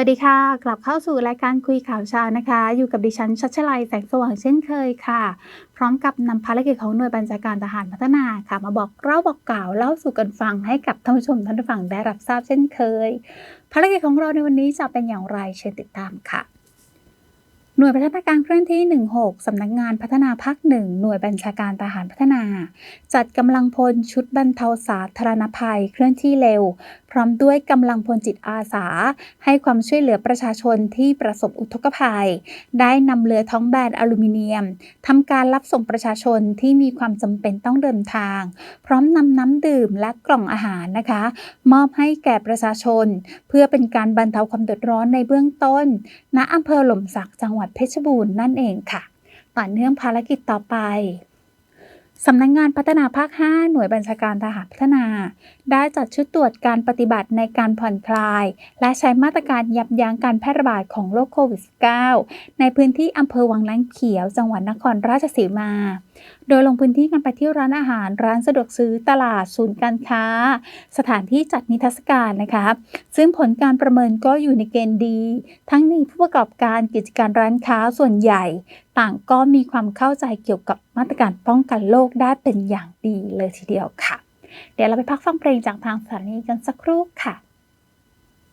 วัสดีค่ะ กลับเข้าสู่รายการคุยข่าวเช้านะคะ อยู่กับดิฉันชัชลัยแสงสว่างเช่นเคยค่ะ พร้อมกับนำภารกิจของหน่วยบัญชาการทหารพัฒนาค่ะ มาบอกเล่าบอกกล่าวเล่าสู่กันฟังให้กับท่านผู้ชมท่านผู้ฟังได้รับทราบเช่นเคย ภารกิจของเราในวันนี้จะเป็นอย่างไรเชิญติดตามค่ะหน่วยพัฒนาการเคลื่อนที่ 16 สำนักงานพัฒนาภาคหนึ่งหน่วยบัญชาการทหารพัฒนา จัดกำลังพลชุดบรรเทาสาธารณภัยเคลื่อนที่เร็วพร้อมด้วยกำลังพลจิตอาสา ให้ความช่วยเหลือประชาชนที่ประสบอุทกภัย ได้นำเรือท้องแบนอลูมิเนียมทำการรับส่งประชาชนที่มีความจำเป็นต้องเดินทาง พร้อมนำน้ำดื่มและกล่องอาหารนะคะ มอบให้แก่ประชาชน เพื่อเป็นการบรรเทาความเดือดร้อนในเบื้องต้น ณอำเภอหล่มสักจังหวัดเพชรบูรณ์นั่นเองค่ะ ต่อเนื่องภารกิจต่อไป สำนักงงานพัฒนาภาค 5 หน่วยบัญชาการทหารพัฒนา ได้จัดชุดตรวจการปฏิบัติในการผ่อนคลาย และใช้มาตรการยับยั้งการแพร่ระบาดของโรคโควิด -19 ในพื้นที่อำเภอวังน้ำเขียว จังหวัดนครราชสีมา โดยลงพื้นที่กันไปที่ร้านอาหาร ร้านสะดวกซื้อตลาดศูนย์การค้า สถานที่จัดนิทรรศการนะคะซึ่งผลการประเมินก็อยู่ในเกณฑ์ดี ทั้งนี้ผู้ประกอบการกิจการร้านค้าส่วนใหญ่ ต่างก็มีความเข้าใจเกี่ยวกับมาตรการป้องกันโรคได้เป็นอย่างดีเลยทีเดียวค่ะ เดี๋ยวเราไปพักฟังเพลงจากทางสถานีกันสักครู่ค่ะ